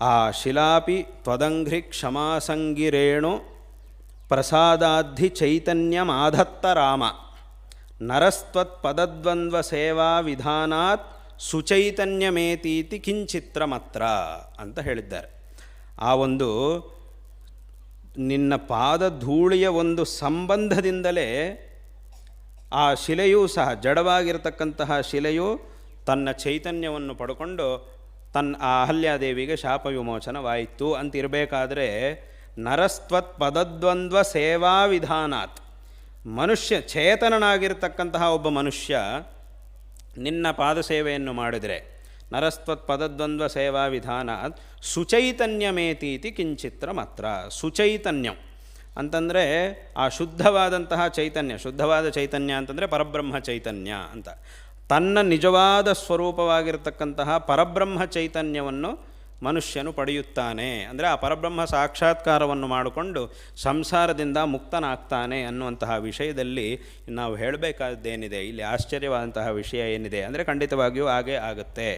ಆ ಶಿಲಾಪಿ ತ್ವದಂಘ್ರಿ ಕ್ಷಮಾಸಂಗಿರೇಣು ಪ್ರಸಾದಾಧಿ ಚೈತನ್ಯಮಾಧತ್ತ ರಾಮ. ನರಸ್ತ್ವತ್ಪದದ್ವಂದ್ವ ಸೇವಾ ವಿಧಾನಾತ್ ಸುಚೈತನ್ಯಮೇತೀತಿ ಕಿಂಚಿತ್ರಮತ್ರ ಅಂತ ಹೇಳಿದ್ದಾರೆ. ಆ ಒಂದು ನಿನ್ನ ಪಾದ ಧೂಳಿಯ ಒಂದು ಸಂಬಂಧದಿಂದಲೇ ಆ ಶಿಲೆಯೂ ಸಹ ಜಡವಾಗಿರತಕ್ಕಂತಹ ಶಿಲೆಯು ತನ್ನ ಚೈತನ್ಯವನ್ನು ಪಡ್ಕೊಂಡು ತನ್ನ ಆ ಅಹಲ್ಯಾದೇವಿಗೆ ಶಾಪ ವಿಮೋಚನವಾಯಿತು. ಅಂತ ಇರಬೇಕಾದ್ರೆ ನರಸ್ತ್ವತ್ ಪದದ್ವಂದ್ವ ಸೇವಾ ವಿಧಾನಾತ್. ಮನುಷ್ಯ ಚೇತನನಾಗಿರ್ತಕ್ಕಂತಹ ಒಬ್ಬ ಮನುಷ್ಯ ನಿನ್ನ ಪಾದಸೇವೆಯನ್ನು ಮಾಡಿದರೆ ನರಸ್ತ್ವತ್ ಪದದ್ವಂದ್ವ ಸೇವಾ ವಿಧಾನಾತ್ ಸುಚೈತನ್ಯಮೇತೀತಿ ಕಿಂಚಿತ್ರ ಮಾತ್ರ. ಸುಚೈತನ್ಯಂ ಅಂತಂದರೆ ಆ ಶುದ್ಧವಾದಂತಹ ಚೈತನ್ಯ, ಶುದ್ಧವಾದ ಚೈತನ್ಯ ಅಂತಂದರೆ ಪರಬ್ರಹ್ಮ ಚೈತನ್ಯ ಅಂತ. ತನ್ನ ನಿಜವಾದ ಸ್ವರೂಪವಾಗಿರತಕ್ಕಂತಹ ಪರಬ್ರಹ್ಮ ಚೈತನ್ಯವನ್ನು ಮನುಷ್ಯನು ಪಡೆಯುತ್ತಾನೆ. ಅಂದರೆ ಆ ಪರಬ್ರಹ್ಮ ಸಾಕ್ಷಾತ್ಕಾರವನ್ನು ಮಾಡಿಕೊಂಡು ಸಂಸಾರದಿಂದ ಮುಕ್ತನಾಗ್ತಾನೆ ಅನ್ನುವಂತಹ ವಿಷಯದಲ್ಲಿ ನಾವು ಹೇಳಬೇಕಾದ್ದೇನಿದೆ ಇಲ್ಲಿ ಆಶ್ಚರ್ಯವಾದಂತಹ ವಿಷಯ ಏನಿದೆ ಅಂದರೆ ಖಂಡಿತವಾಗಿಯೂ ಹಾಗೇ ಆಗುತ್ತೆ.